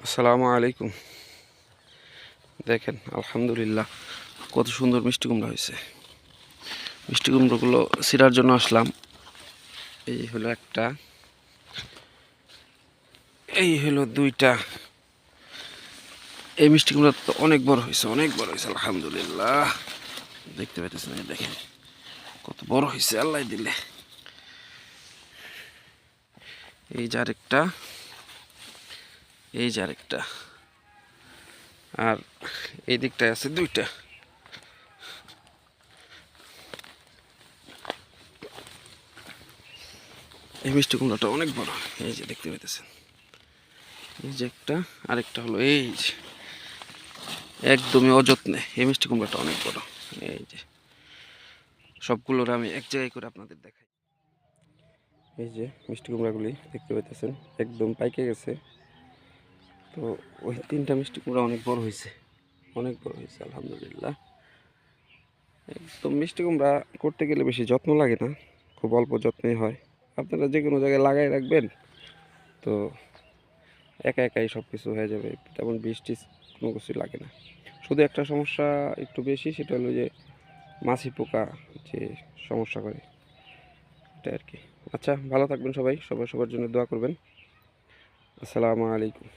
আসসালামু আলাইকুম। দেখেন, আলহামদুলিল্লাহ, কত সুন্দর মিষ্টি কুমড়া হয়েছে। মিষ্টি কুমড়োগুলো ছিঁড়ার জন্য আসলাম। এই হলো একটা। এই হলো দুইটা। এই মিষ্টি কুমড়া তো অনেক বড় হয়েছে, অনেক বড় হয়েছে, আলহামদুলিল্লাহ। দেখতে পাইতেছেন দেখেন, কত বড় হয়েছে, আল্লাহ দিলে। এই যে আরেকটা। এই যে আরেকটা। আর এই দিকটায় আছে দুইটা। এই মিষ্টি কুমড়াটা অনেক বড়। এই যে দেখতে পেতেছেন এই যে একটা, আরেকটা হলো এই যে। একদমই অযত্নে এই মিষ্টি কুমড়াটা অনেক বড়। এই যে। সবগুলোর আমি এক জায়গায় করে আপনাদের দেখাই। এই যে মিষ্টি কুমড়াগুলি দেখতে পাইতেছেন। একদম পাইকে গেছে। তো ওই তিনটা মিষ্টি কুমড়া অনেক বড় হয়েছে। অনেক বড় হয়েছে, আলহামদুলিল্লাহ। একদম মিষ্টি কুমড়া করতে গেলে বেশি যত্ন লাগে না, খুব অল্প যত্নেই হয়। আপনারা যে কোনো জায়গায় লাগাই রাখবেন, তো একা একাই সব কিছু হয়ে যাবে, তেমন বৃষ্টি কোনো কিছুই লাগে না। শুধু একটা সমস্যা একটু বেশি, সেটা হলো যে মাছি পোকা যে সমস্যা করে। এটা আর কি। আচ্ছা ভালো থাকবেন সবাই সবাই সবার জন্য দোয়া করবেন। আসসালামু আলাইকুম।